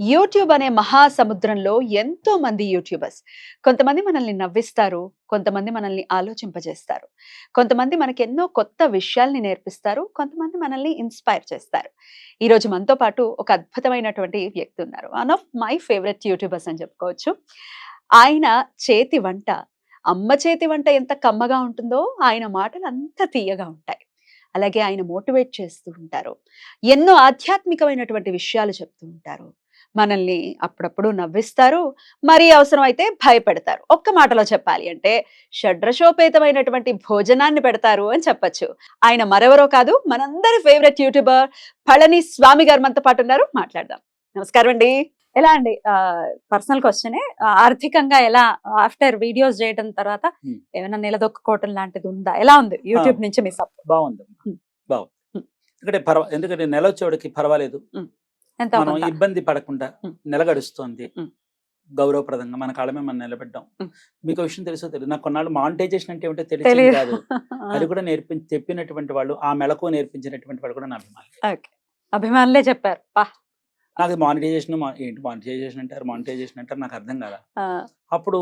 YouTube అనే మహాసముద్రంలో ఎంతో మంది యూట్యూబర్స్. కొంతమంది మనల్ని నవ్విస్తారు కొంతమంది మనల్ని ఆలోచింపజేస్తారు. కొంతమంది మనకి ఎన్నో కొత్త విషయాల్ని నేర్పిస్తారు కొంతమంది మనల్ని ఇన్స్పైర్ చేస్తారు. ఈ రోజు మనతో పాటు ఒక అద్భుతమైనటువంటి వ్యక్తి ఉన్నారు. One of my favourite youtubers అని చెప్పుకోవచ్చు. ఆయన చేతి వంట అమ్మ చేతి వంట ఎంత కమ్మగా ఉంటుందో ఆయన మాటలు అంత తీయగా ఉంటాయి. అలాగే ఆయన మోటివేట్ చేస్తూ ఉంటారు. ఎన్నో ఆధ్యాత్మికమైనటువంటి విషయాలు చెప్తూ ఉంటారు. మనల్ని అప్పుడప్పుడు నవ్విస్తారు. మరి అవసరం అయితే భయపెడతారు. ఒక్క మాటలో చెప్పాలి అంటే షడ్రశోపేతమైనటువంటి భోజనాన్ని పెడతారు అని చెప్పొచ్చు. ఆయన మరెవరో కాదు మనందరి ఫేవరెట్ యూట్యూబర్ పళని స్వామి గారు మనతో పాటు ఉన్నారు. మాట్లాడదాం. నమస్కారం అండి ఎలా అండి? పర్సనల్ క్వశ్చన్ ఆర్థికంగా ఎలా ఆఫ్టర్ వీడియోస్ చేయడం తర్వాత. ఏమైనా నిలదొక్కుకోవటం లాంటిది ఉందా ఎలా ఉంది? యూట్యూబ్ నుంచి మీ సపోర్ట్ బాగుంది. బాగుంది. ఎందుకంటే పర్వ ఎందుకంటే నెల వచ్చేవాడికి పర్వాలేదు. ఎంత మనం? ఇబ్బంది పడకుండా ఉమ్. నెల గడుస్తుంది. ఉమ్. గౌరవప్రదంగా మన కాళ్ళ మీద మనం నిలబెట్టాం. మీకు విషయం తెలుసో తెలియదు నాకు కొన్నాళ్ళు మానిటైజేషన్ అంటే ఏమిటో తెలియదు కాదు. అది కూడా నేర్పి చెప్పినటువంటి వాళ్ళు ఆ మెలకు నేర్పించినటువంటి వాళ్ళు కూడా నా అభిమానులు. అభిమానులే చెప్పారు. నాకు మానిటైజేషన్ ఏంటి మానిటైజేషన్ అంటారు మానిటైజేషన్ అంటారు నాకు అర్థం కాదా అప్పుడు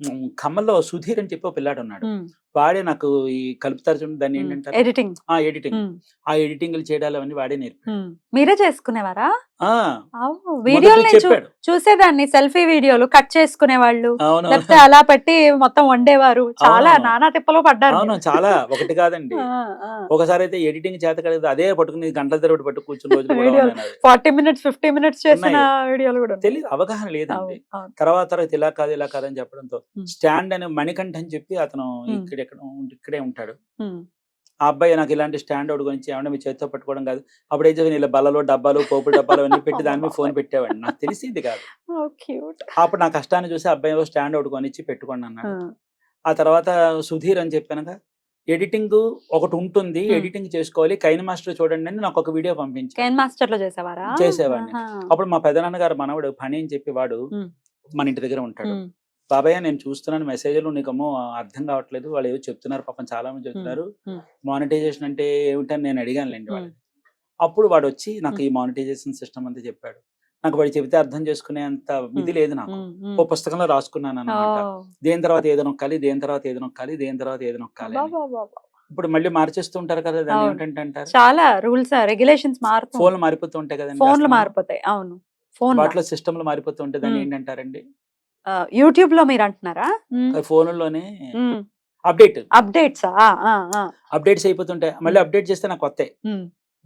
ఉమ్, ఖమ్మంలో సుధీర్ అని చెప్పి ఒక పిల్లాడు ఉన్నాడు వాడే నాకు ఈ కలుపుతారు చూడండి దాన్ని ఉమ్, ఏంటంటారు ఎడిటింగ్ ఆ ఎడిటింగ్ ఆ ఎడిటింగ్లు చేయడాలు అవన్నీ వాడే నేర్పి ఉమ్. మీరే చేసుకునేవారా వీడియోలు చెప్పాడు చూసేదాన్ని సెల్ఫీ వీడియోలు కట్ చేసుకునే వాళ్ళు లేకపోతే అలా పెట్టి మొత్తం వండేవారు చాలా. నానా తిప్పలో పడ్డారు అవును. చాలా ఒకటి కాదండి. ఒకసారి అయితే ఎడిటింగ్ చేత కలిగి అదే పట్టుకుని గంటల తరబడి పట్టు కూర్చుని నావి. ఫార్టీ మినిట్స్ ఫిఫ్టీ మినిట్స్ చేసిన. వీడియోలు కూడా. తెలియదు అవగాహన లేదండి. తర్వాత తర్వాత ఇలా కాదు ఇలా కాదని చెప్పడంతో. స్టాండ్ అని మణికంఠ అని చెప్పి అతను ఉమ్. ఇక్కడ ఎక్కడ ఇక్కడే ఉంటాడు. ఆ అబ్బాయి నాకు ఇలాంటి స్టాండ్ ఒకటి గురించి ఏమన్నా మీ చేతితో పట్టుకోవడం కాదు. అప్పుడు ఏం చేసి ఇలా బల్లలో డబ్బాలు పోపు డబ్బాలు అన్ని పెట్టి దాని మీద ఫోన్ పెట్టేవాడిని. నాకు తెలిసింది కాదు. అప్పుడు నా కష్టాన్ని చూసి అబ్బాయి ఏవో స్టాండ్ ఒకటి కొనిచ్చి పెట్టుకోండి ఆ, అన్నాడు. ఆ తర్వాత సుధీర్ అని చెప్పానుగా ఎడిటింగ్ ఒకటి ఉంటుంది. ఎడిటింగ్ చేసుకోవాలి. కైన్ మాస్టర్ చూడండి అని నాకు ఒక వీడియో పంపించాను కేన్ మాస్టర్లో చేసేవారా? చేసేవాడిని. అప్పుడు మా పెదనాన్నగారు మనవడు పని అని చెప్పి వాడు. మన ఇంటి దగ్గర ఉంటాడు. బాబాయ్ నేను చూస్తున్నాను మెసేజ్లు నీకేమో అర్థం కావట్లేదు వాళ్ళు ఏవో చెప్తున్నారు పాపం చాలా మంది చెప్తున్నారు. మానిటైజేషన్ అంటే ఏమిటని నేను Hmm. వాళ్ళని అప్పుడు వాడు వచ్చి నాకు ఈ మానిటైజేషన్ సిస్టమ్ అంతా చెప్పాడు నాకు వాడు చెబితే అర్థం చేసుకునే అంత ఇది లేదు నాకు. ఓ పుస్తకంలో రాసుకున్నాను అన్నమాట Oh. దేని తర్వాత ఏదో నొక్కాలి దేని తర్వాత ఏదో నొక్కాలి దేని తర్వాత ఏదో నొక్కాలి. ఇప్పుడు మళ్ళీ మార్చేస్తూ ఉంటారు కదా దాన్ని. ఏమిటంటే అంటారు చాలా రూల్స్ రెగ్యులేషన్స్ మారుతూ ఫోన్లు మారిపోతూ ఉంటాయి కదండి ఫోన్లు. మారిపోతాయి అవును ఫోన్ వాటిలో సిస్టమ్లు మారిపోతూ ఉంటాయి దాన్ని. ఏంటంటారండి యూట్యూబ్లో మీరు అంటున్నారా ఫోన్లోనే అప్డేట్. అప్డేట్స్? అప్డేట్స్ అయిపోతుంటాయి. మళ్ళీ అప్డేట్ చేస్తే నాకు కొత్త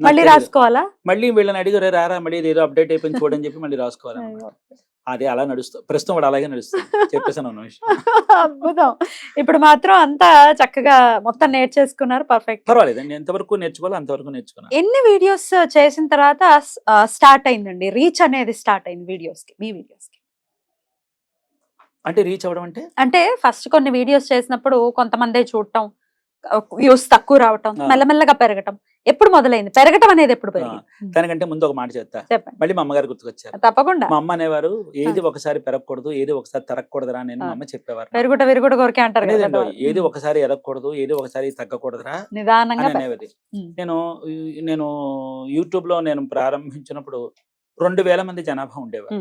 మళ్ళీ రాసుకోవాలా? మళ్ళీ వీళ్ళని అడిగి "రే రారా మళ్ళీ ఏదో అప్డేట్ అయిపోయింది చూడని చెప్పి మళ్ళీ రాసుకోవాలి అదే అలా నడుస్తుంది ప్రస్తుతం కూడా అలాగే నడుస్తుంది. చెప్పేసాను అద్భుతం. ఇప్పుడు మాత్రం అంతా చక్కగా మొత్తం నేర్చేసుకున్నారు. పర్ఫెక్ట్. పర్వాలేదండి. ఎంతవరకు నేర్చుకోవాలో అంతవరకు నేర్చుకున్నాను. ఎన్ని వీడియోస్ చేసిన తర్వాత స్టార్ట్ అయిందండి? రీచ్ అనేది స్టార్ట్ అయింది వీడియోస్కి మీ వీడియోస్కి అంటే రీచ్ అవ్వడం అంటే? అంటే ఫస్ట్ కొన్ని వీడియోస్ చేసినప్పుడు కొంతమందే చూడటం వ్యూస్ తక్కువ రావటం. మెల్లమెల్లగా పెరగటం. ఎప్పుడు మొదలైంది? పెరగటం అనేది ఎప్పుడు దానికంటే ముందు ఒక మాట చెప్తా. మళ్ళీ మా అమ్మగారు గుర్తుకొచ్చారు. తప్పకుండా. మా అమ్మ అనేవారు ఏది ఒకసారి పెరగకూడదు ఏది ఒకసారి తరగకూడదురా మా ఆ. అమ్మ చెప్పేవారు. పెరుగుట విరుగుట కొరికే అంటారు. ఏది ఒకసారి ఎరగకూడదు ఏది ఒకసారి తగ్గకూడదురా నిదానంగా అని పెరగ- అనేది ఉమ్. నేను నేను యూట్యూబ్లో నేను ప్రారంభించినప్పుడు రెండు వేల మంది జనాభా ఉండేవారు.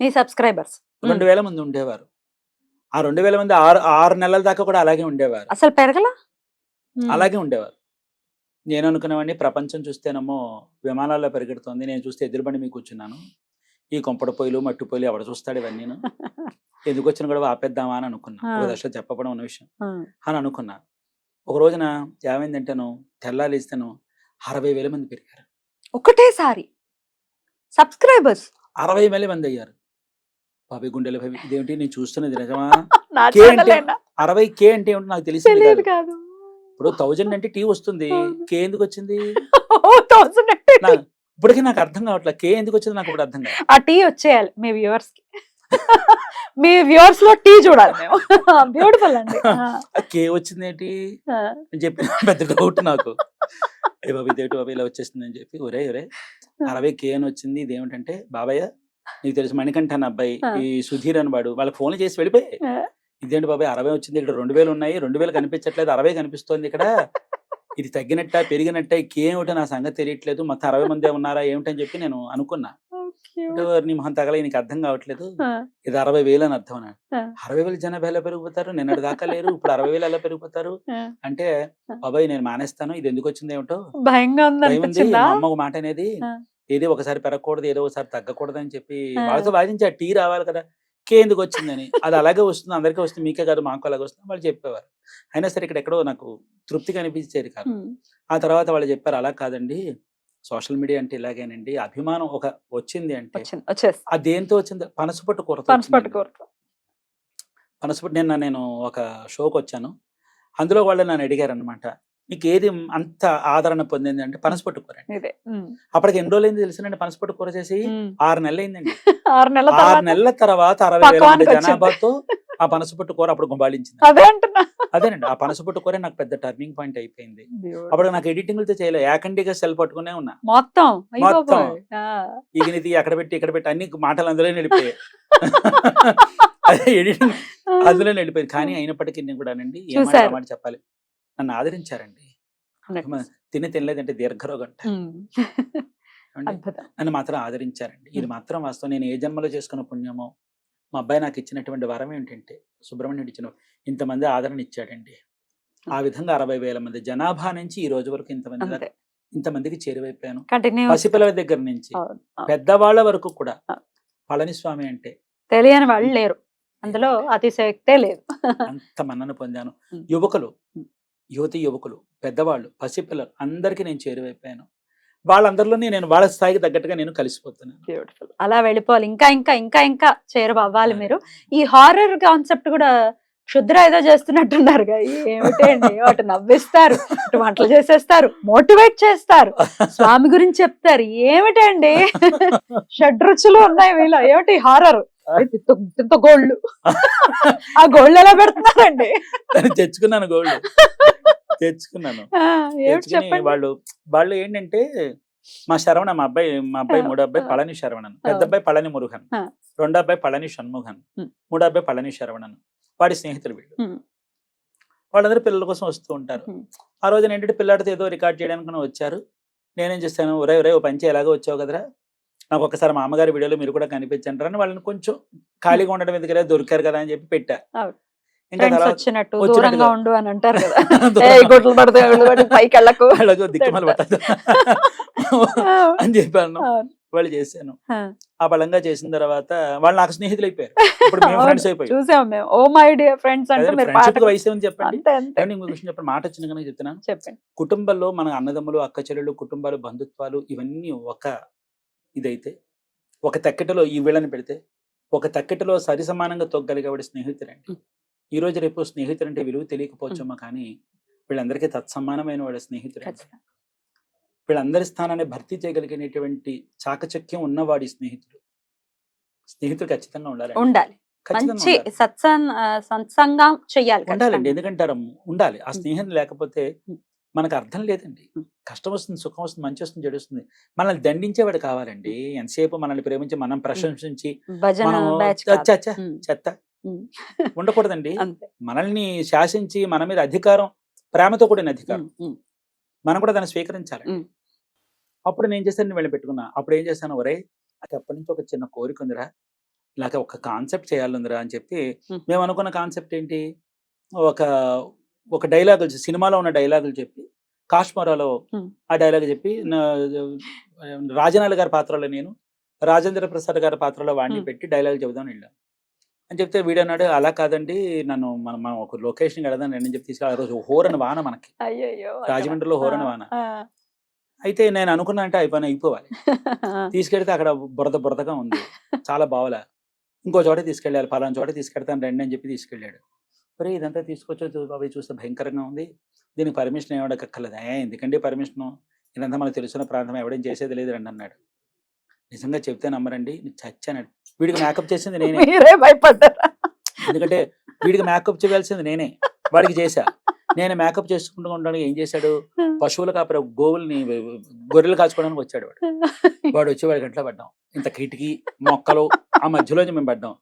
మీ సబ్స్క్రైబర్స్ రెండు వేల మంది ఉండేవారు. ఆ రెండు వేల మంది ఆరు ఆరు నెలల దాకా కూడా అలాగే ఉండేవారు. అసలు పెరగల? అలాగే ఉండేవారు. నేను అనుకునేవాడిని ప్రపంచం చూస్తేనేమో విమానాల్లో పరిగెడుతోంది. నేను చూస్తే ఎదురుబండి మీకు కూర్చున్నాను. ఈ కొంపడ పొయ్యిలు మట్టి పొయ్యిలు ఎవడ చూస్తాడు ఇవన్నీ? ఎందుకు వచ్చిన కూడా ఆపేద్దామా అని అనుకున్నా. ఆ. ఒక దశలో చెప్పడం ఉన్న విషయం. అని అనుకున్నా. ఒక రోజున ఏమైందంటేను తెల్లాలేస్తాను అరవై వేల మంది పెరిగారు. ఒకటేసారి. సబ్స్క్రైబర్స్. అరవై వేల మంది అయ్యారు. బాబాయ్ గుండెల ఇదేంటి నేను చూస్తున్నది నిజమా? కే అంటే? అరవై కే అంటే ఏమిటో నాకు తెలిసింది కాదు. ఇప్పుడు థౌజండ్ అంటే టీ వస్తుంది. కే ఎందుకు వచ్చింది? ఇప్పటికీ నాకు అర్థం కావట్లేదు. కే ఎందుకు వచ్చింది నాకు ఇప్పుడు అర్థం కాదు ఆ టీ వచ్చేయాలి. మీ వ్యూవర్స్కి. మీ వ్యూవర్స్లో టీ చూడాలి మేము. బ్యూటిఫుల్ అండి. కే వచ్చింది ఏంటి. అని చెప్పి పెద్ద డౌట్ నాకు. అయ్య బాబు ఇదేంటి బాబు ఇలా వచ్చేసింది అని చెప్పి ఒరే ఒరే అరవై కే అని వచ్చింది. ఇదేమిటంటే బాబాయ్య నీకు తెలుసు మణికంఠ అన్న అబ్బాయి. ఈ సుధీర్ అని వాడు వాళ్ళకి ఫోన్ చేసి వెళ్ళిపోయి. ఇదేంటి బాబాయ్ అరవై వచ్చింది ఇక్కడ రెండు వేలు ఉన్నాయి రెండు వేలు కనిపించట్లేదు అరవై కనిపిస్తోంది ఇక్కడ. ఇది తగ్గినట్ట పెరిగినట్ట ఏమిటో నా సంగతి తెలియట్లేదు. మొత్తం అరవై మందే ఉన్నారా ఏమిటని చెప్పి నేను అనుకున్నా. నీ మొహం తగల నీకు అర్థం కావట్లేదు. ఇది అరవై వేలు అని అర్థం అన్నాడు. అరవై వేలు జనాభా ఎలా పెరిగిపోతారు? నిన్నటి దాకా లేరు. ఇప్పుడు అరవై వేలు ఎలా పెరిగిపోతారు? అంటే బాబాయ్ నేను మానేస్తాను. ఇది ఎందుకు వచ్చింది ఏమిటో? భయంగా ఉంది అమ్మ ఒక మాట అనేది. ఏదో ఒకసారి పెరగకూడదు ఏదో ఒకసారి తగ్గకూడదు అని చెప్పి. వాళ్ళతో వాదించి ఆ టీ రావాలి కదా! కే ఎందుకు వచ్చిందని. అది అలాగే వస్తుంది అందరికీ వస్తుంది మీకే కాదు మాకు అలాగే వస్తుంది వాళ్ళు చెప్పేవారు. అయినా సరే ఇక్కడ ఎక్కడో నాకు తృప్తి కనిపించేది కాదు. ఆ తర్వాత వాళ్ళు చెప్పారు అలా కాదండి. సోషల్ మీడియా అంటే ఇలాగేనండి. అభిమానం ఒక వచ్చింది అంటే ఆ దేంతో వచ్చింది? పనసపట్టు కూర పనసపట్టు కూర పనసపట్టు నిన్న నేను ఒక షోకి వచ్చాను అందులో వాళ్ళు నన్ను అడిగారు అనమాట నీకు ఏది అంత ఆదరణ పొందింది అంటే పనసపట్టు కూర ఇదే. అప్పటికి ఎన్ని రోజులైంది తెలిసినండి పనసపట్టు కూర చేసి. ఆరు నెలలు అయిందండి ఆరు నెలల ఆరు తర్వాత నెలల తర్వాత అరవై వేల మంది. జనాభాతో ఆ పనసపట్టు కూర అప్పుడు గుంబాళించింది. అదే అంటున్నా. అదేనండి. ఆ పనసపట్టు కూర నాకు పెద్ద టర్నింగ్ పాయింట్ అయిపోయింది. అప్పుడు నాకు ఎడిటింగ్తో చేయలేదు ఏకండిగా సెల్ పట్టుకునే ఉన్నా. మొత్తం? మొత్తం. ఇగినిది అక్కడ పెట్టి ఇక్కడ పెట్టి అన్ని మాటలు అందులో వెళ్ళిపోయాయి అదే ఎడిటింగ్ అందులో వెళ్ళిపోయింది కానీ అయినప్పటికీ నేను కూడా అండి చూశారు. మాట చెప్పాలి. నన్ను ఆదరించారండి. తిని తినలేదంటే దీర్ఘరోగం అంట నన్ను మాత్రం ఆదరించారండి. ఇది. మాత్రం వాస్తవం. నేను ఏ జన్మలో చేసుకున్న పుణ్యమో మా అబ్బాయి నాకు ఇచ్చినటువంటి వరం ఏంటంటే సుబ్రహ్మణ్యుడు ఇచ్చిన ఇంతమంది ఆదరణ ఇచ్చాడండి. ఆ విధంగా అరవై వేల మంది జనాభా నుంచి ఈ రోజు వరకు ఇంతమంది ఇంతమందికి చేరువైపోయాను. పసిపిల్లల దగ్గర నుంచి పెద్దవాళ్ళ వరకు కూడా. పళనిస్వామి అంటే తెలియని వాళ్ళు లేరు. అందులో అతిశయక్తే లేదు. అంత మన్నన పొందాను. యువకులు. యువతి యువకులు పెద్దవాళ్ళు పసిపిల్లలు అందరికీ నేను చేరువైపోయాను వాళ్ళందరిలోనే నేను వాళ్ళ స్థాయికి తగ్గట్టుగా నేను కలిసిపోతున్నాను బ్యూటిఫుల్ అలా వెళ్ళిపోవాలి ఇంకా ఇంకా ఇంకా ఇంకా చేరువ అవ్వాలి. మీరు ఈ హారర్ కాన్సెప్ట్ కూడా క్షుద్ర ఏదో చేస్తున్నట్టున్నారు ఏమిటండి వాటి నవ్విస్తారు వంటలు చేసేస్తారు మోటివేట్ చేస్తారు స్వామి గురించి చెప్తారు ఏమిటండి షడ్రుచులు ఉన్నాయి వీళ్ళు ఏమిటి హారర్ ఇంత గోళ్ళు ఆ గోళ్ళు ఎలా పెడుతున్నారండి తెచ్చుకున్నాను గోల్డ్ తెచ్చుకున్నాను తెచ్చుకుని వాళ్ళు వాళ్ళు ఏంటంటే మా శరవణ మా అబ్బాయి మా అబ్బాయి మూడో అబ్బాయి. పళని శరవణన్ పెద్ద. అబ్బాయి పళని మురుగన్. రెండో అబ్బాయి పళని షణ్ముఖన్. మూడో అబ్బాయి పళని శరవణన్ వాడి స్నేహితులు వీళ్ళు. వాళ్ళందరూ పిల్లల కోసం వస్తూ ఉంటారు. ఆ రోజున ఏంటంటే పిల్లాడితో ఏదో రికార్డ్ చేయడానికి వచ్చారు నేనేం చేస్తాను ఒరే ఒరే ఓ పంచి ఎలాగో వచ్చావు కదరా నాకు ఒకసారి మా అమ్మగారి వీడియోలో మీరు కూడా కనిపించంటారు అని వాళ్ళని కొంచెం ఖాళీగా ఉండడం ఎందుకు దొరికారు కదా అని చెప్పి పెట్టా అవును. ఇంకా ఫ్రెండ్స్ తర్వాత వచ్చినట్టు వచ్చినట్టుగా. దూరంగా ఉండు అని అంటారు కదా. ఏ దూరంగా- గుడ్లు పడతాయి గుడ్లు పడి పైకి వెళ్ళకు. అలాగో దిక్కుమాల పట్టదు. అని చెప్పాను. వాళ్ళు చేశాను. ఆ. బలంగా చేసిన తర్వాత వాళ్ళు నాకు స్నేహితులు అయిపోయారు. ఇప్పుడు మేము అవును, ఫ్రెండ్స్ అయిపోయాం. చూసాం మేము. ఓ మై డియర్ ఫ్రెండ్స్ అంటే మీరు పాట వయసు ఏమని చెప్పండి? ఇంకో విషయం మాట వచ్చిన కనుక చెప్తున్నాను. చెప్పండి. కుటుంబంలో మన అన్నదమ్ములు అక్క చెల్లెలు కుటుంబాలు బంధుత్వాలు ఇవన్నీ ఒక ఇదైతే ఒక తక్కెటలో ఈ వీళ్ళని పెడితే ఒక తక్కెటలో సరి సమానంగా తొగ్గలిగే వాడి స్నేహితుడండి ఉం. ఈ రోజు రేపు స్నేహితుడు అంటే విలువ తెలియకపోవచ్చేమో కానీ వీళ్ళందరికీ తత్సమానమైన స్నేహితుడు ఖచ్చితంగా. వీళ్ళందరి స్థానాన్ని భర్తీ చేయగలిగినటువంటి చాకచక్యం ఉన్నవాడి స్నేహితుడు స్నేహితుడు ఖచ్చితంగా ఉండాలి ఉండాలి మంచి. సత్సంగ్ చెయ్యాలి ఉండాలండి. ఎందుకంటారు ఉండాలి ఆ. స్నేహం లేకపోతే. మనకు అర్థం లేదండి. కష్టం వస్తుంది సుఖం వస్తుంది మంచి వస్తుంది చెడు వస్తుంది మనల్ని దండించేవాడు కావాలండి ఎంతసేపు మనల్ని ప్రేమించి మనం ప్రశంసించి. చెత్త. ఉండకూడదండి మనల్ని శాసించి మన మీద అధికారం ప్రేమతో కూడిన అధికారం. మనం కూడా దాన్ని స్వీకరించాలి. అప్పుడు నేను చేశాను వెళ్ళి పెట్టుకున్నా అప్పుడు ఏం చేశాను ఒరే నాకు అప్పటి నుంచి ఒక చిన్న కోరిక ఉందిరా ఇలాగ ఒక కాన్సెప్ట్ చేయాలందిరా అని చెప్పి. మేము అనుకున్న కాన్సెప్ట్ ఏంటి ఒక ఒక డైలాగులు సినిమాలో ఉన్న డైలాగులు చెప్పి కాశ్మీరాలో. ఆ డైలాగ్ చెప్పి రాజనాల గారి పాత్రలో నేను రాజేంద్ర ప్రసాద్ గారి పాత్రలో వాడిని. పెట్టి డైలాగ్ చెబుదాం వెళ్ళాం అని చెప్తే వీడియో అన్నాడు అలా కాదండి నన్ను మనం మనం ఒక లొకేషన్ వెళదాం నేను చెప్పి తీసుకెళ్ళి ఆ రోజు హోరని వాన మనకి. రాజమండ్రిలో హోరని వాన. అయితే నేను అనుకున్నా అంటే అయిపోయిన అయిపోవాలి. తీసుకెళ్తే అక్కడ బురద బురదగా ఉంది చాలా బావలా. ఇంకో చోట తీసుకెళ్ళాలి పలానా చోట తీసుకెళ్తాను రండి అని చెప్పి తీసుకెళ్ళాడు. మరి ఇదంతా తీసుకొచ్చి బాబాయ్ చూస్తే భయంకరంగా ఉంది. దీనికి పర్మిషన్ ఏమడక్కర్లేదు ఏ ఎందుకంటే పర్మిషన్? ఇదంతా మనకు తెలుసున్న ప్రాంతం ఎవడేం చేసేది లేదు రండి అన్నాడు. నిజంగా చెప్తే నమ్మరండి నేను చచ్చానాడు వీడికి మేకప్ చేసింది నేనే. మీరే భయపడ్డారా? ఎందుకంటే వీడికి మేకప్ చేయాల్సింది నేనే. వాడికి చేశా. నేను మేకప్ చేసుకుంటూ ఉండడానికి ఏం చేశాడు? పశువుల కాపరి గోవుల్ని గొర్రెలు కాచుకోవడానికి వచ్చాడు వాడు. వాడు వచ్చి వాడి గంటలో పడ్డాం. ఇంత కిటికీ మొక్కలు ఆ మధ్యలో మేము పడ్డాం.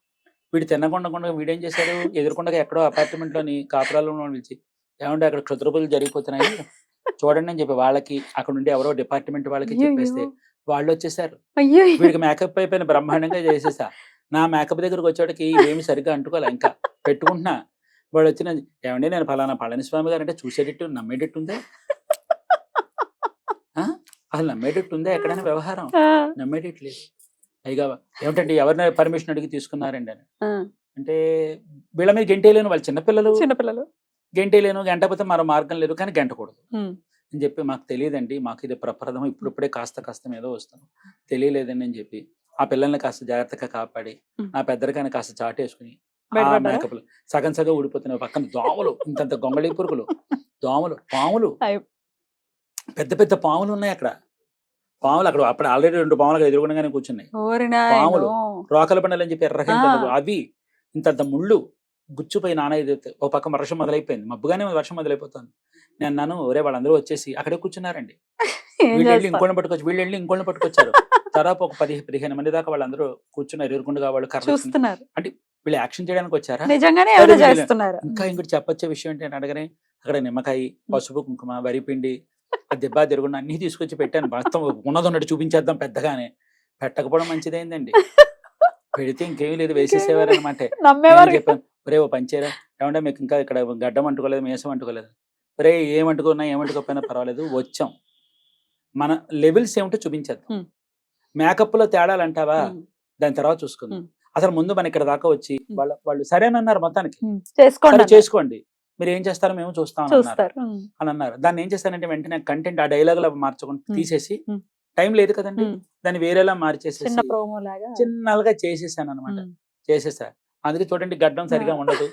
వీడు తినకుండా వీడేం చేశాడు? ఎదురుకుండా ఎక్కడో apartment లోని కాపురాల్లో పిలిచి ఏమంటే అక్కడ క్షుద్రపులు జరిగిపోతున్నాయి? చూడండి అని చెప్పి వాళ్ళకి అక్కడ ఉండి ఎవరో డిపార్ట్మెంట్ వాళ్ళకి చెప్పేస్తే వాళ్ళు వచ్చేసారు అయ్యో! వీడికి మేకప్ అయిపోయిన బ్రహ్మాండంగా చేసేసా. నా మేకప్ దగ్గరకు వచ్చేటికి ఏమి సరిగ్గా అంటుకోలే ఇంకా పెట్టుకుంటున్నా. వాడు వచ్చిన ఏమండి నేను ఫలానా పళనిస్వామి గారు అంటే చూసేటట్టు నమ్మేటట్టు ఉందే? అసలు నమ్మేటట్టు ఉందే ఎక్కడైనా వ్యవహారం? ఆ, నమ్మేటట్టు లేదు పైగా ఏమిటంటే ఎవరిని పర్మిషన్ అడిగి తీసుకున్నారండి అని. అంటే వీళ్ళ మీద గెంటేయలేను వాళ్ళు చిన్నపిల్లలు. చిన్నపిల్లలు. గెంటేయలేను గంటపోతే మరో మార్గం లేదు కానీ గంటకూడదు. అని చెప్పి మాకు తెలియదండి మాకు ఇది ప్రప్రథమం ఇప్పుడిప్పుడే కాస్త కాస్త ఏదో వస్తాను తెలియలేదండి అని చెప్పి ఆ పిల్లల్ని కాస్త జాగ్రత్తగా కాపాడి. నా పెద్దరికాన్ని కాస్త చాటేసుకుని? మేకప్లు సగం సగం ఊడిపోతున్నాయి పక్కన దోమలు ఇంతంత గొంగళి పురుగులు దోమలు పాములు. పెద్ద పెద్ద పాములు ఉన్నాయి అక్కడ పాములు అక్కడ అప్పుడు ఆల్రెడీ రెండు పాములు ఎదురుగుండగానే కూర్చున్నాయి పాములు. రోకల బండలు అని చెప్పి ఎర్రగా. అవి ఇంతంత ముళ్ళు గుచ్చుపై నాన్న ఇది ఓ పక్క వర్షం మొదలైపోయింది మబ్బుగానే వర్షం మొదలైపోతుంది నేను అన్నాను ఒరే వాళ్ళందరూ వచ్చేసి అక్కడే కూర్చున్నారండి. వీళ్ళు వెళ్ళి? ఇంకోళ్ళని పట్టుకొచ్చి వీళ్ళు వెళ్ళి ఇంకోళ్ళని పట్టుకొచ్చారు. తర్వాత ఒక పది పదిహేను మంది దాకా వాళ్ళందరూ కూర్చున్నారు. ఎదురుకుండా వాళ్ళు. చూస్తున్నారు. వీళ్ళు యాక్షన్ చేయడానికి వచ్చారా? నిజంగానే ఇంకా ఇంకోటి చెప్పొచ్చే విషయం ఏంటి అని అడగనే అక్కడ నిమ్మకాయ పసుపు కుంకుమ వరిపిండి ఆ దెబ్బ తిరుగుండా అన్ని తీసుకొచ్చి పెట్టాను. మొత్తం ఉన్నది ఉన్నట్టు చూపించేద్దాం పెద్దగానే. పెట్టకపోవడం మంచిదైందండి పెడితే ఇంకేమీ లేదు వేసేసేవారు అనమాట చెప్పాను ఒరే ఓ పంచేరా ఏమంటే మీకు ఇంకా ఇక్కడ గడ్డం అంటుకోలేదు? మేసం అంటుకోలేదు? ఒరే ఏమంటుకున్నా ఏమంటుకోకపోయినా పర్వాలేదు వచ్చాం. మన లెవెల్స్ ఏమిటో చూపించేద్దాం. Hmm. మేకప్లో తేడాలు అంటావా దాని తర్వాత చూసుకుందాం. అసలు ముందు మన ఇక్కడ దాకా వచ్చి వాళ్ళ వాళ్ళు సరేనన్నారు మొత్తానికి. చేసుకోండి. చేసుకోండి. మీరు ఏం చేస్తారో మేము చూస్తాం అని అన్నారు. దాన్ని ఏం చేస్తానంటే వెంటనే కంటెంట్ ఆ డైలాగ్లో మార్చకుండా. తీసేసి. టైం లేదు కదండి. దాన్ని వేరేలా లాగా. చిన్నగా చేసేసాను అనమాట చేసేసా. అందుకే చూడండి గడ్డం సరిగా. ఉండదు.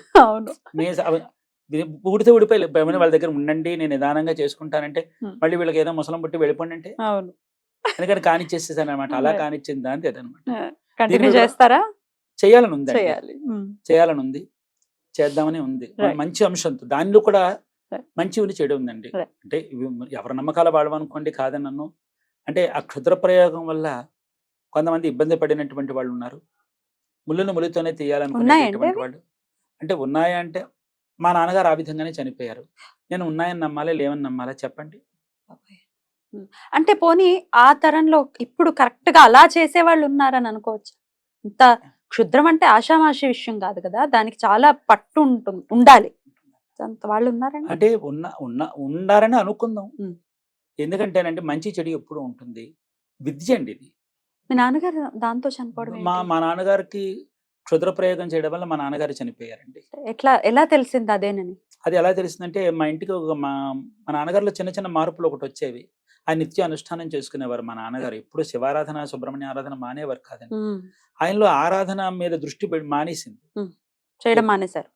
ఊడితే ఊడిపోయి వాళ్ళ దగ్గర ఉండండి నేను నిదానంగా చేసుకుంటానంటే. మళ్ళీ వీళ్ళకి ఏదో ముసలం పుట్టి వెళ్ళిపోండి అంటే అవును. ఎందుకంటే కానిచ్చేసేసాను అనమాట అలా. కానిచ్చింది దాని అనమాట కంటిన్యూ చేస్తారా? చేయాలని ఉంది చేయాలి. చేయాలని ఉంది చేద్దామని ఉంది. మంచి అంశంతో దానిలో కూడా. మంచి ఉంది చెడు ఉందండి. అంటే ఎవరి నమ్మకాల వాడవనుకోండి కాదని నన్ను. అంటే ఆ క్షుద్ర ప్రయోగం వల్ల కొంతమంది ఇబ్బంది పడినటువంటి వాళ్ళు ఉన్నారు ముళ్ళును ముళ్ళుతోనే తీయాలనుకునేటువంటి వాళ్ళు. అంటే ఉన్నాయా అంటే మా నాన్నగారు ఆ విధంగానే చనిపోయారు. నేను ఉన్నాయని నమ్మాలా లేవని నమ్మాలా చెప్పండి? అంటే పోనీ ఆ తరంలో ఇప్పుడు కరెక్ట్గా అలా చేసే వాళ్ళు ఉన్నారని అనుకోవచ్చు? ఇంత క్షుద్రం అంటే ఆషామాషి విషయం కాదు కదా దానికి చాలా పట్టు ఉంటుంది ఉండాలి. వాళ్ళు ఉన్నారండి? అంటే ఉన్న ఉన్న ఉన్నారని అనుకుందాం. ఎందుకంటేనంటే మంచి చెడు ఎప్పుడు ఉంటుంది. విద్య అండి ఇది. మీ నాన్నగారు దాంతో చనిపోవడం మా? మా నాన్నగారికి క్షుద్ర ప్రయోగం చేయడం వల్ల మా నాన్నగారు చనిపోయారండి. ఎట్లా ఎలా తెలిసింది అదేనని? అది ఎలా తెలిసిందంటే మా ఇంటికి ఒక మా మా నాన్నగారిలో చిన్న చిన్న మార్పులు ఒకటి వచ్చేవి. ఆయన నిత్య అనుష్ఠానం చేసుకునేవారు మా నాన్నగారు. ఎప్పుడు శివారాధన సుబ్రహ్మణ్య ఆరాధన మానేవారు కాదండి. ఆయనలో ఆరాధన మీద దృష్టి మానేసింది. చేయడం మానేశారు.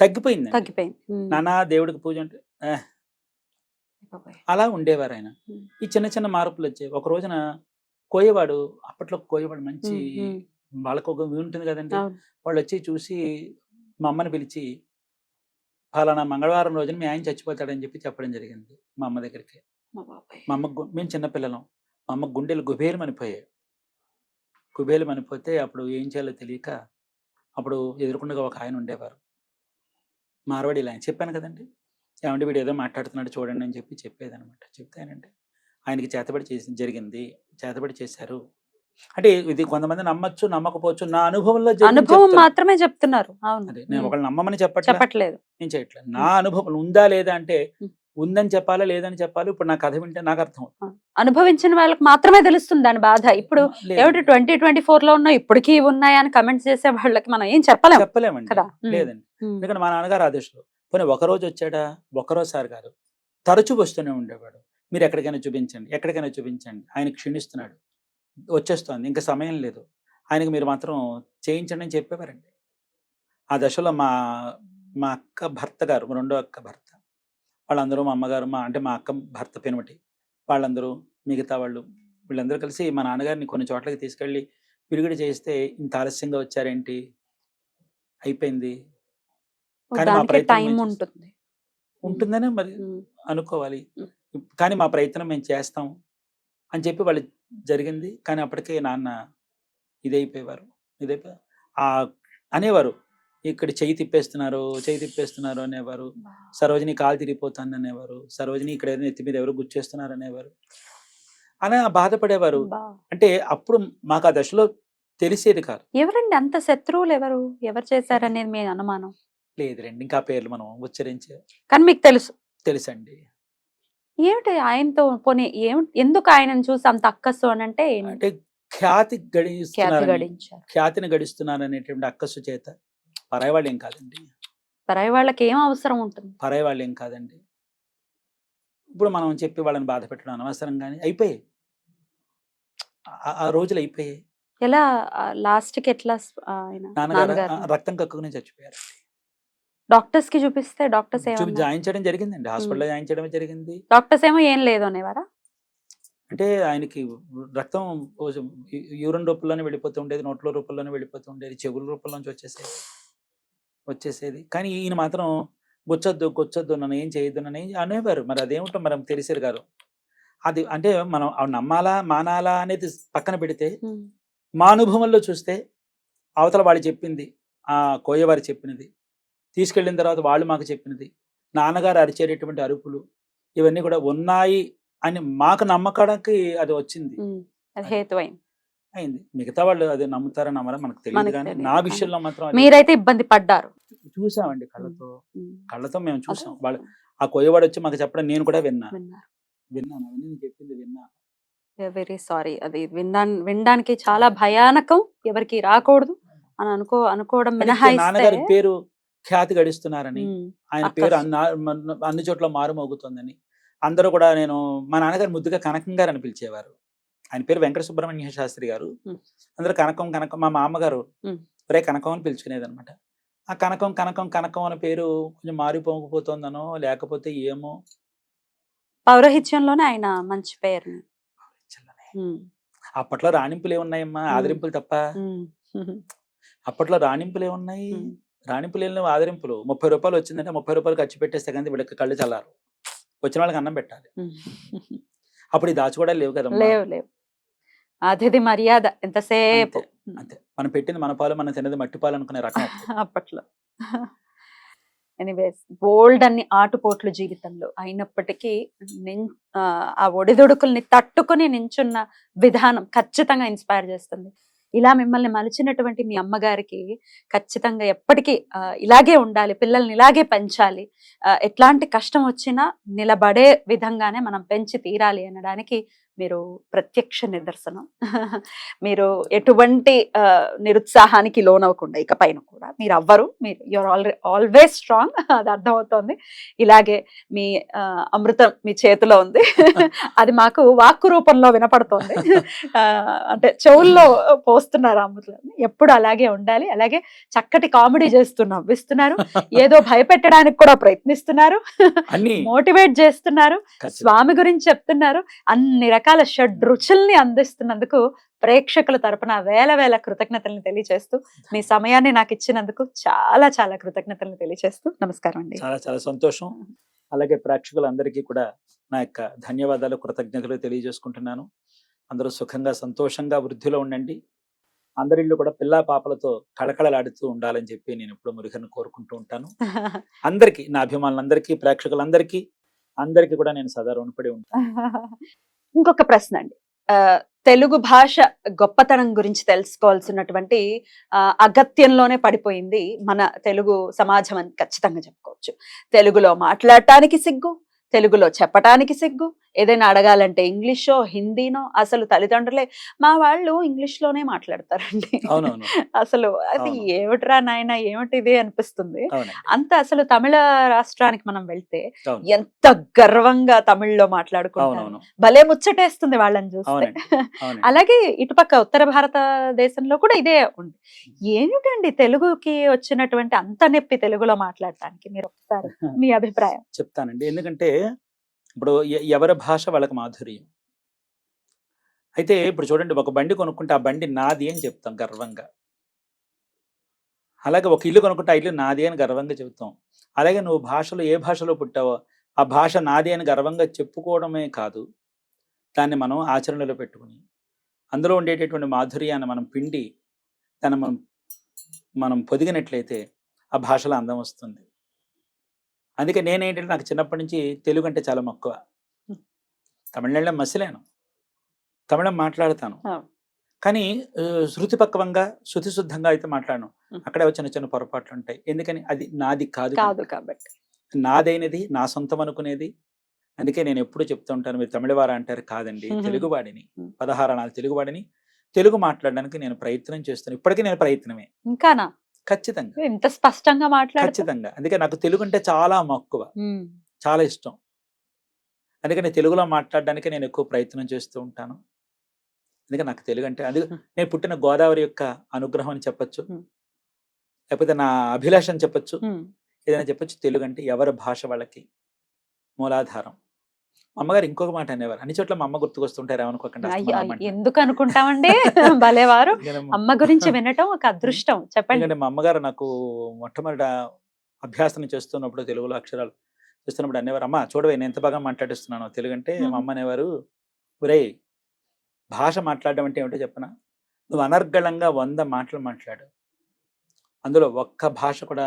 తగ్గిపోయింది. తగ్గిపోయింది. నానా దేవుడికి పూజ అంటే "ఏ, బాబోయ్. అలా ఉండేవారు ఆయన. ఈ చిన్న చిన్న మార్పులు వచ్చాయి ఒక రోజున కోయవాడు అప్పట్లో కోయవాడు మంచి. వాళ్ళకు ఒక ఉంటుంది కదండి. వాళ్ళు వచ్చి చూసి మా అమ్మని పిలిచి ఫలానా మంగళవారం రోజున మీ ఆయన చచ్చిపోతాడని చెప్పి చెప్పడం జరిగింది మా అమ్మ దగ్గరికి. మా అమ్మ గు- మేము చిన్నపిల్లలం మా అమ్మ గుండెలు గుబేలు మనిపోయాయి. గుబేలు మనిపోతే అప్పుడు ఏం చేయాలో తెలియక అప్పుడు ఎదురుకుండా ఒక ఆయన ఉండేవారు. మార్వాడి ఆయన చెప్పాను కదండి. ఏమంటే వీడు ఏదో మాట్లాడుతున్నాడు చూడండి అని చెప్పి చెప్పేది అనమాట చెప్తే ఆయనంటే ఆయనకి చేతబడి చేసి జరిగింది చేతబడి చేశారు అంటే ఇది కొంతమంది నమ్మచ్చు నమ్మకపోవచ్చు నా అనుభవంలో అనుభవం. మాత్రమే చెప్తున్నారు. అవును. నేను ఒకళ్ళు నమ్మమని చెప్పట్లే? చెప్పట్లేదు. నేను చేయట్లేదు. నా అనుభవం ఉందా లేదా అంటే. ఉందని చెప్పాలా లేదని చెప్పాలి? ఇప్పుడు నా కథ వింటే నాకు అర్థం. అనుభవించిన వాళ్ళకి మాత్రమే తెలుస్తుంది దాని బాధ. ఇప్పుడు. ఏమిటి ట్వంటీ ట్వంటీ ఫోర్లో ఉన్న ఇప్పటికీ ఉన్నాయని కమెంట్స్ చేసే వాళ్ళకి మనం ఏం చెప్పలేం చెప్పలేమండి. కదా? లేదండి. ఎందుకంటే మా నాన్నగారు ఆదేశంలో పోనీ ఒక రోజు వచ్చాడా? ఒకరోజు కాదు తరచూ వస్తూనే ఉండేవాడు. మీరు ఎక్కడికైనా చూపించండి ఎక్కడికైనా చూపించండి. ఆయన క్షీణిస్తున్నాడు. వచ్చేస్తోంది. ఇంకా సమయం లేదు. ఆయనకి మీరు మాత్రం చేయించండి అని చెప్పేవారండి. ఆ దశలో మా మా అక్క భర్త గారు రెండో అక్క భర్త వాళ్ళందరూ మా అమ్మగారు మా అంటే మా అక్క భర్త పెనుమటి వాళ్ళందరూ మిగతా వాళ్ళు వీళ్ళందరూ కలిసి మా నాన్నగారిని కొన్ని చోట్లకి తీసుకెళ్ళి విరుగుడు చేస్తే ఇంత ఆలస్యంగా వచ్చారేంటి? అయిపోయింది. కానీ మా ప్రయత్నం ఉంటుంది ఉంటుందనే మరి. అనుకోవాలి. కానీ మా ప్రయత్నం మేము చేస్తాం అని చెప్పి వాళ్ళు జరిగింది. కానీ అప్పటికే నాన్న ఇదైపోయేవారు. ఇదైపోయి ఆ అనేవారు ఇక్కడ చెయ్యి తిప్పేస్తున్నారు చెయ్యి తిప్పేస్తున్నారు అనేవారు. సరోజిని కాలు తిరిగిపోతుంది అనేవారు. సరోజిని ఇక్కడ ఏదైనా ఎత్తి మీద ఎవరు గుచ్చేస్తున్నారు అనేవారు. అలా బాధపడేవారు. అంటే అప్పుడు మాకు ఆ దశలో తెలిసేది కాదు. ఎవరండి? అంత శత్రువులు ఎవరు? ఎవరు చేశారనేది మీ అనుమానం? లేదు రండి. ఇంకా పేర్లు మనం ఉచ్చరించే కానీ మీకు తెలుసు. తెలుసండి. ఏమిటి ఆయనతో పోనీ ఏమిటి ఎందుకు ఆయనను చూసి అంత అక్కసు అని అంటే అంటే ఖ్యాతి ఖ్యాతి గడిస్తున్నారు గడించారు. ఖ్యాతిని గడిస్తున్నారు అనేటువంటి అక్కసు చేత పరాయి వాళ్ళు ఏం కాదండి. పరాయి వాళ్ళకి ఏం అవసరం ఉంటుంది? పరాయి వాళ్ళు ఏం కాదండి. ఇప్పుడు మనం చెప్పి వాళ్ళని బాధ పెట్టడం అనవసరం కానీ అయిపోయాయి. ఆ- రోజులు అయిపోయాయి. ఎలా లాస్ట్కి ఎట్లా ఆయన రక్తం కక్కుని చచ్చిపోయారు డాక్టర్స్కి చూపిస్తే డాక్టర్స్ చేయడం జరిగిందండి. హాస్పిటల్లో జాయిన్ చేయడం జరిగింది. డాక్టర్స్ ఏమో ఏం లేదు అనేవారా? అంటే ఆయనకి రక్తం యూరిన్ రూపంలోనే వెళ్ళిపోతూ ఉండేది నోట్ల రూపంలోనే వెళ్ళిపోతూ ఉండేది చెవుల రూపంలోంచి వచ్చేసేది. వచ్చేసేది. కానీ ఈయన మాత్రం గుచ్చొద్దు గుచ్చొద్దు నన్ను ఏం చేయొద్దు నన్ను ఏం అనేవారు. మరి అదేమిటో మనం తెలిసారు గారు అది అంటే మనం నమ్మాలా మానాలా అనేది పక్కన పెడితే. మా అనుభవంలో చూస్తే అవతల వాళ్ళు చెప్పింది ఆ కోయవారు చెప్పినది. తీసుకెళ్ళిన తర్వాత వాళ్ళు మాకు చెప్పినది నాన్నగారు అరిచేటటువంటి అరుపులు ఇవన్నీ కూడా ఉన్నాయి అని మాకు నమ్మకానికి అది వచ్చింది. అయింది. మిగతా వాళ్ళు అది నమ్ముతారా నమ్మరా మనకు తెలియదు కానీ. నా విషయంలో మాత్రం మీరైతే ఇబ్బంది పడ్డారు. చూసామండి కళ్ళతో. కళ్ళతో మేము చూసాం. వాళ్ళు ఆ కోయవాడు వచ్చి మాకు చెప్పడం నేను కూడా విన్నా. విన్నాను. అవన్నీ నేను చెప్పింది విన్నా. Very sorry. అది విన్నా వినడానికి చాలా భయానకం. ఎవరికి రాకూడదు అని అనుకో అనుకోవడం మినహాయిస్తే పేరు ఖ్యాతి గడిస్తున్నారని. ఆయన. పేరు అన్న చోట్ల మారుమోగుతోందని అందరూ కూడా నేను మా నాన్నగారు ముద్దుగా కనకం గారు అని పిలిచేవారు ఆయన పేరు వెంకట సుబ్రహ్మణ్య శాస్త్రి గారు. అందరూ కనకం కనకం మా మామగారు. ఒరే కనకం అని పిలుచుకునేది అనమాట ఆ కనకం కనకం కనకం అనే పేరు కొంచెం మారిపోకపోతుందనో లేకపోతే ఏమో పౌరహిత్యంలోనే ఆయన మంచి. ఉమ్. అప్పట్లో రాణింపులు ఏమున్నాయమ్మా. ఆదరింపులు తప్ప. అప్పట్లో రాణింపులు ఏమున్నాయి ఉమ్. రాణింపులు ఏం లేవు ఆదరింపులు. ముప్పై రూపాయలు వచ్చిందంటే ముప్పై రూపాయలు ఖర్చు పెట్టేస్తే కానీ వీళ్ళకి కళ్ళు చల్లారు. వచ్చిన వాళ్ళకి అన్నం పెట్టాలి. అప్పుడు ఈ దాచుకోవడాలు లేవు కదా లేవు లేవు. అతిథి మర్యాద. ఎంతసేపు. అంతే మనం పెట్టింది మన పాలు మనం తిన్నది మట్టి పాలు అనుకునే రకం. అప్పట్లో. ఎనీవేస్ బోల్డ్ అన్ని ఆటుపోట్లు జీవితంలో అయినప్పటికీ నిన్- ఆ, ఆ ఒడిదుడుకుల్ని తట్టుకుని నించున్న విధానం ఖచ్చితంగా ఇన్స్పైర్ చేస్తుంది. ఇలా మిమ్మల్ని మలిచినటువంటి మీ అమ్మగారికి ఖచ్చితంగా ఎప్పటికీ ఇలాగే ఉండాలి పిల్లల్ని ఇలాగే పెంచాలి. ఎట్లాంటి కష్టం వచ్చినా నిలబడే విధంగానే మనం పెంచి తీరాలి అనడానికి మీరు ప్రత్యక్ష నిదర్శనం. మీరు ఎటువంటి నిరుత్సాహానికి లోనవ్వకుండా ఇక పైన కూడా. మీరు అవ్వరు మీరు యువర్ ఆల్రెడీ ఆల్వేస్ స్ట్రాంగ్ అది అర్థమవుతోంది. ఇలాగే మీ అమృతం మీ చేతిలో ఉంది. అది మాకు వాక్కు రూపంలో వినపడుతోంది. అంటే చెవుల్లో పోస్తున్నారు అమృతాన్ని ఎప్పుడు అలాగే ఉండాలి. అలాగే చక్కటి కామెడీ చేస్తూ నవ్విస్తున్నారు. ఏదో భయపెట్టడానికి కూడా ప్రయత్నిస్తున్నారు. మోటివేట్ చేస్తున్నారు. స్వామి గురించి చెప్తున్నారు. అన్ని రకాల షడ్ రుచుల్ని అందిస్తున్నందుకు ప్రేక్షకుల తరపున వేల వేల కృతజ్ఞతల్ని తెలియజేస్తూ మీ సమయాన్ని నాకు ఇచ్చినందుకు చాలా చాలా కృతజ్ఞతల్ని తెలియజేస్తూ నమస్కారం అండి. చాలా చాలా సంతోషం. అలాగే ప్రేక్షకులందరికీ కూడా నా యొక్క ధన్యవాదాలు కృతజ్ఞతలు తెలియజేసుకుంటున్నాను. అందరూ సుఖంగా సంతోషంగా వృద్ధిలో ఉండండి. అందరిళ్ళు కూడా పిల్లా పాపలతో కళకళలాడుతూ ఉండాలని చెప్పి నేను ఎప్పుడు మురుగను కోరుకుంటూ ఉంటాను. అందరికీ నా అభిమానులందరికీ ప్రేక్షకులందరికీ అందరికీ కూడా నేను సదా రుణపడి ఉంటాను. ఇంకొక ప్రశ్న అండి. తెలుగు భాష గొప్పతనం గురించి తెలుసుకోవాల్సినటువంటి ఆ, అగత్యంలోనే పడిపోయింది మన తెలుగు సమాజం అని ఖచ్చితంగా చెప్పుకోవచ్చు. తెలుగులో మాట్లాడటానికి సిగ్గు తెలుగులో చెప్పటానికి సిగ్గు ఏదైనా అడగాలంటే ఇంగ్లీషో హిందీనో అసలు తల్లిదండ్రులే మా వాళ్ళు ఇంగ్లీష్లోనే మాట్లాడతారండి అసలు అది. ఏమిట్రా నాయన ఏమిటిది అనిపిస్తుంది. అంత అసలు తమిళ రాష్ట్రానికి మనం వెళ్తే. ఎంత గర్వంగా తమిళ్ళో మాట్లాడుకుంటారు. అవునవును. భలే ముచ్చటేస్తుంది వాళ్ళని చూస్తే. అలాగే ఇటుపక్క ఉత్తర భారతదేశంలో కూడా ఇదే ఉంది. ఏమిటండి తెలుగుకి వచ్చినటువంటి అంత నొప్పి తెలుగులో మాట్లాడటానికి? మీరు ఒకసారి మీ అభిప్రాయం. చెప్తానండి. ఎందుకంటే ఇప్పుడు ఎ- ఎవరి భాష వాళ్ళకి మాధుర్యం? అయితే ఇప్పుడు చూడండి ఒక బండి కొనుక్కుంటే ఆ బండి నాది అని చెప్తాం గర్వంగా. అలాగే ఒక ఇల్లు కొనుక్కుంటే ఆ ఇల్లు నాది అని గర్వంగా చెబుతాం అలాగే నువ్వు భాషలో ఏ భాషలో పుట్టావో ఆ భాష నాది అని గర్వంగా చెప్పుకోవడమే కాదు దాన్ని మనం ఆచరణలో పెట్టుకుని అందులో ఉండేటటువంటి మాధుర్యాన్ని మనం పిండి దాన్ని మనం మనం పొదిగినట్లయితే ఆ భాషలో అందం వస్తుంది. అందుకే నేనేంటంటే నాకు చిన్నప్పటి నుంచి తెలుగు అంటే చాలా మక్కువ. తమిళనాడులో మసిలేను. తమిళం మాట్లాడతాను. కానీ ఆ, శృతి పక్వంగా శృతి శుద్ధంగా అయితే మాట్లాడను. అక్కడే చిన్న చిన్న పొరపాట్లు ఉంటాయి ఎందుకని? అది నాది కాదు కాదు. కాబట్టి. నాదైనది నా సొంతం అనుకునేది. అందుకే నేను ఎప్పుడు చెప్తూ ఉంటాను మీరు తమిళవారా అంటారు కాదండి. తెలుగువాడిని. మ్మ్. పదహారణాలు తెలుగువాడిని. తెలుగు మాట్లాడడానికి నేను ప్రయత్నం చేస్తాను. ఇప్పటికీ నేను ప్రయత్నమే. ఇంకానా? ఖచ్చితంగా. ఇంత స్పష్టంగా మాట్లాడుతూ? ఖచ్చితంగా. అందుకే నాకు తెలుగు అంటే చాలా మక్కువ. చాలా ఇష్టం. అందుకని తెలుగులో మాట్లాడడానికి నేను ఎక్కువ ప్రయత్నం చేస్తూ ఉంటాను. అందుకే నాకు తెలుగు అంటే అందుకే Hmm. నేను పుట్టిన గోదావరి యొక్క అనుగ్రహం అని చెప్పొచ్చు. లేకపోతే నా అభిలాష అని చెప్పొచ్చు. ఏదైనా చెప్పొచ్చు తెలుగు అంటే ఎవరి భాష వాళ్ళకి మూలాధారం. అమ్మగారు ఇంకొక మాట అనేవారు. అన్ని చోట్ల మా అమ్మ గుర్తుకొస్తుంటారు అంటే. ఎందుకు అనుకుంటామండి? భలేవారు. అమ్మ గురించి వినటం ఒక అదృష్టం. చెప్పండి. మా అమ్మగారు నాకు మొట్టమొదట అభ్యాసన చేస్తున్నప్పుడు తెలుగులో అక్షరాలు చేస్తున్నప్పుడు అనేవారు అమ్మ చూడవే నేను ఎంత బాగా మాట్లాడిస్తున్నాను తెలుగు అంటే మా అమ్మ అనేవారు ఒరే భాష మాట్లాడడం అంటే ఏమిటో చెప్పనా? నువ్వు అనర్గళంగా వంద మాటలు మాట్లాడు. అందులో ఒక్క భాష కూడా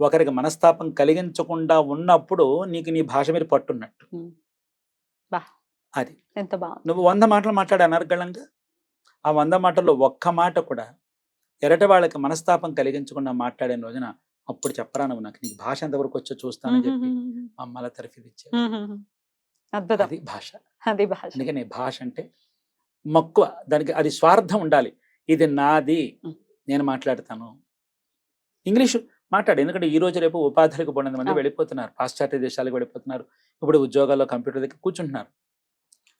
ఒకరికి మనస్తాపం కలిగించకుండా ఉన్నప్పుడు నీకు నీ భాష మీద పట్టున్నట్టు అది. ఎంత బాగుంది నువ్వు వంద మాటలు మాట్లాడు అనర్గళంగా? ఆ వంద మాటల్లో ఒక్క మాట కూడా ఎరట వాళ్ళకి మనస్తాపం కలిగించకుండా మాట్లాడిన రోజున అప్పుడు చెప్పరా నువ్వు నాకు? నీకు భాష ఎంతవరకు వచ్చో చూస్తానని చెప్పి అమ్మల తరఫీ ఇచ్చారు. అద్భుతం. అది భాష. అది భాష. అందుకని భాష అంటే మక్కువ. దానికి అది స్వార్థం ఉండాలి. ఇది నాది. నేను మాట్లాడతాను. ఇంగ్లీషు మాట్లాడు. ఎందుకంటే ఈ రోజు రేపు ఉపాధులకు పోయినంత మంది. వెళ్ళిపోతున్నారు. పాశ్చాత్య దేశాలకు వెళ్ళిపోతున్నారు. ఇప్పుడు ఉద్యోగాల్లో కంప్యూటర్ దగ్గర కూర్చుంటున్నారు.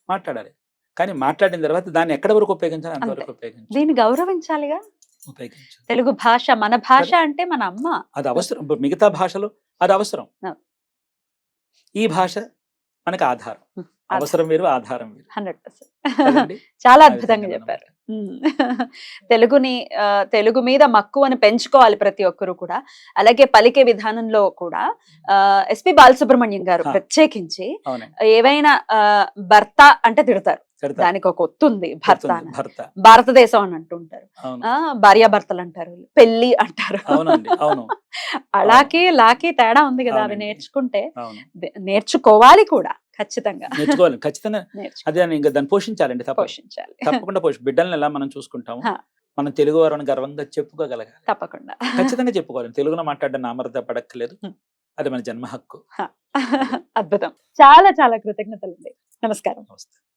మాట్లాడాలి. కానీ మాట్లాడిన తర్వాత దాన్ని ఎక్కడ వరకు ఉపయోగించాలి? అంతవరకు ఉపయోగించాలి. దీన్ని గౌరవించాలిగా? ఉపయోగించాలి. తెలుగు భాష మన భాష అంటే మన అమ్మ. అది అవసరం. మిగతా భాషలో అది అవసరం. ఈ భాష మనకు ఆధారం. అవసరం వేరు ఆధారం వేరు. Hundred percent? చాలా అద్భుతంగా చెప్పారు. తెలుగుని తెలుగు మీద మక్కువని పెంచుకోవాలి ప్రతి ఒక్కరు కూడా. అలాగే పలికే విధానంలో కూడా ఎస్పి బాలసుబ్రహ్మణ్యం గారు. ప్రత్యేకించి ఏవైనా భర్త అంటే తిడతారు. దానికి ఒక ఒత్తు ఉంది భర్త భారతదేశం అని అంటుంటారు. భార్యాభర్తలు అంటారు పెళ్ళి అంటారు. అలాకి లాకి తేడా ఉంది కదా అవి. నేర్చుకుంటే నేర్చుకోవాలి కూడా. ఖచ్చితంగా. నేర్చుకోవాలి. ఖచ్చితంగా అదే ఇంకా దాన్ని పోషించాలండి పోషించాలి. తప్పకుండా పోషి బిడ్డల్ని ఎలా మనం చూసుకుంటాము. మనం తెలుగు వారిని గర్వంగా చెప్పుకోగలగాలి. తప్పకుండా. ఖచ్చితంగా చెప్పుకోవాలి. తెలుగులో మాట్లాడడం నామరత పడక్కలేదు. అది మన జన్మ హక్కు. అద్భుతం. చాలా చాలా కృతజ్ఞతలు నమస్కారం. నమస్తే.